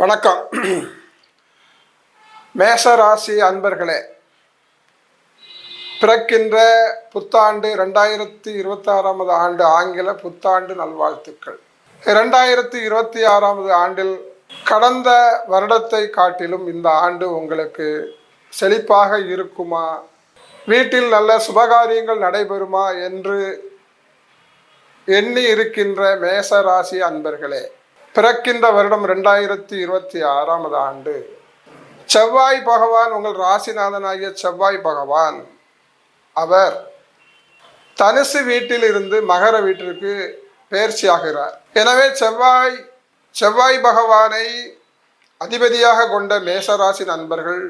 வணக்கம். மேஷராசி அன்பர்களே பிறக்கின்ற புத்தாண்டு ரெண்டாயிரத்தி இருபத்தி ஆண்டு ஆங்கில புத்தாண்டு நல்வாழ்த்துக்கள். இரண்டாயிரத்தி இருபத்தி ஆறாவது ஆண்டில் கடந்த வருடத்தை காட்டிலும் இந்த ஆண்டு உங்களுக்கு செழிப்பாக இருக்குமா? வீட்டில் நல்ல சுபகாரியங்கள் நடைபெறுமா என்று எண்ணி இருக்கின்ற மேசராசி அன்பர்களே பிறக்கின்ற வருடம் ரெண்டாயிரத்தி இருபத்தி ஆறாவது ஆண்டு. செவ்வாய் பகவான் உங்கள் ராசிநாதனாகிய செவ்வாய் பகவான் அவர் தனுசு வீட்டிலிருந்து மகர வீட்டிற்கு பயிற்சியாகிறார் எனவே செவ்வாய் செவ்வாய் பகவானை அதிபதியாக கொண்ட மேஷராசி நண்பர்கள்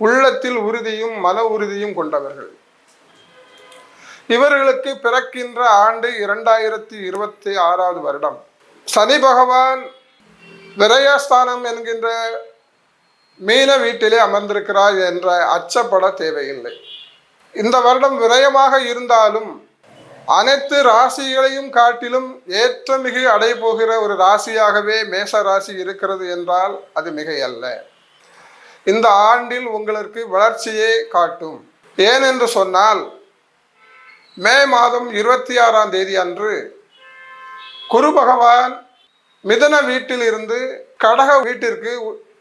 உள்ளத்தில் உறுதியும் மன உறுதியும் கொண்டவர்கள். இவர்களுக்கு பிறக்கின்ற ஆண்டு இரண்டாயிரத்தி இருபத்தி ஆறாவது வருடம். சனி பகவான் விரயஸ்தானம் என்கின்ற மீன வீட்டிலே அமர்ந்திருக்கிறார் என்ற அச்சப்பட தேவையில்லை. இந்த வருடம் விரயமாக இருந்தாலும் அனைத்து ராசிகளையும் காட்டிலும் ஏற்ற மிகு அடைபோகிற ஒரு ராசியாகவே மேச ராசி இருக்கிறது என்றால் அது மிகையல்ல. இந்த ஆண்டில் உங்களுக்கு வளர்ச்சியே காட்டும். ஏனென்று சொன்னால் மே மாதம் இருபத்தி ஆறாம் தேதி அன்று குரு பகவான் மிதன வீட்டில் இருந்து கடக வீட்டிற்கு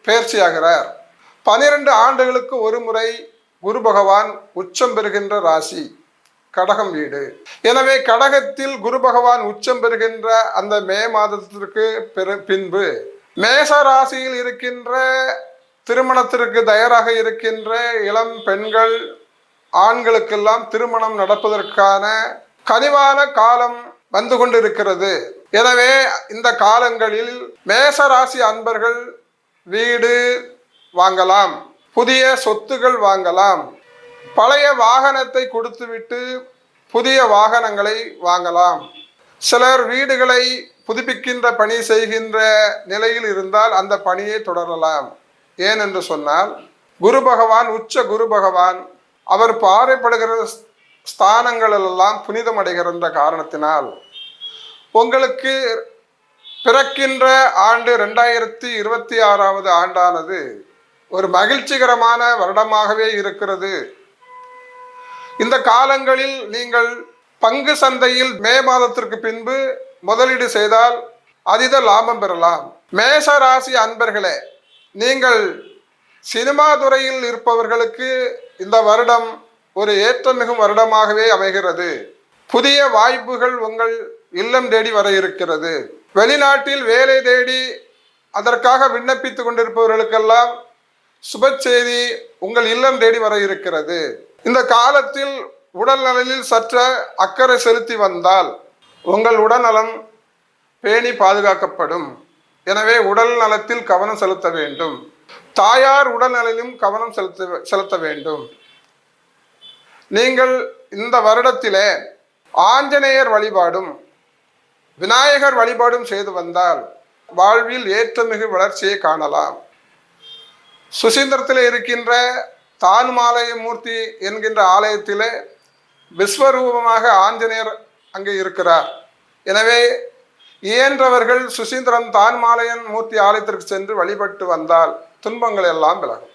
பயிற்சியாகிறார். பனிரெண்டு ஆண்டுகளுக்கு ஒரு முறை குரு பகவான் உச்சம் பெறுகின்ற ராசி கடகம் வீடு. எனவே கடகத்தில் குரு பகவான் உச்சம் பெறுகின்ற அந்த மே மாதத்திற்கு பின்பு மேச ராசியில் இருக்கின்ற திருமணத்திற்கு தயாராக இருக்கின்ற இளம் பெண்கள் ஆண்களுக்கெல்லாம் திருமணம் நடப்பதற்கான கனிவான காலம் வந்து கொண்டிருக்கிறது. எனவே இந்த காலங்களில் மேச ராசி அன்பர்கள் வீடு வாங்கலாம் புதிய சொத்துகள் வாங்கலாம் பழைய வாகனத்தை கொடுத்துவிட்டு புதிய வாகனங்களை வாங்கலாம். சிலர் வீடுகளை புதுப்பிக்கின்ற பணி செய்கின்ற நிலையில் இருந்தால் அந்த பணியை தொடரலாம். ஏன் என்று சொன்னால் குரு பகவான் உச்ச குரு பகவான் அவர் பாறைப்படுகிற ஸ்தானங்களெல்லாம் புனிதமடைகிற காரணத்தினால் உங்களுக்கு பிறக்கின்ற ஆண்டு ரெண்டாயிரத்தி இருபத்தி ஆறாவது ஆண்டானது ஒரு மகிழ்ச்சிகரமான வருடமாகவே இருக்கிறது. இந்த காலங்களில் நீங்கள் பங்கு சந்தையில் மே மாதத்திற்கு பின்பு முதலீடு செய்தால் அதித லாபம் பெறலாம். மேச ராசி அன்பர்களே நீங்கள் சினிமா துறையில் இருப்பவர்களுக்கு இந்த வருடம் ஒரு ஏற்றமிகும் வருடமாகவே அமைகிறது. புதிய வாய்ப்புகள் உங்கள் இல்லம் தேடி வர இருக்கிறது. வெளிநாட்டில் வேலை தேடி அதற்காக விண்ணப்பித்து கொண்டிருப்பவர்களுக்கெல்லாம் சுப செய்தி உங்கள் இல்லம் தேடி வர இருக்கிறது. இந்த காலத்தில் உடல் நலனில் சற்ற அக்கறை செலுத்தி வந்தால் உங்கள் உடல்நலம் பேணி பாதுகாக்கப்படும். எனவே உடல் நலத்தில் கவனம் செலுத்த வேண்டும். தாயார் உடல்நலனிலும் கவனம் செலுத்த செலுத்த வேண்டும். நீங்கள் இந்த வருடத்திலே ஆஞ்சநேயர் வழிபாடும் விநாயகர் வழிபாடும் செய்து வந்தால் வாழ்வில் ஏற்றமிகு வளர்ச்சியை காணலாம். சுசீந்திரத்தில் இருக்கின்ற தான்மாலய மூர்த்தி என்கின்ற ஆலயத்திலே விஸ்வரூபமாக ஆஞ்சநேயர் அங்கே இருக்கிறார். எனவே இயன்றவர்கள் சுசீந்திரன் தான்மாலையன் மூர்த்தி ஆலயத்திற்கு சென்று வழிபட்டு வந்தால் துன்பங்கள் எல்லாம் விலகும்.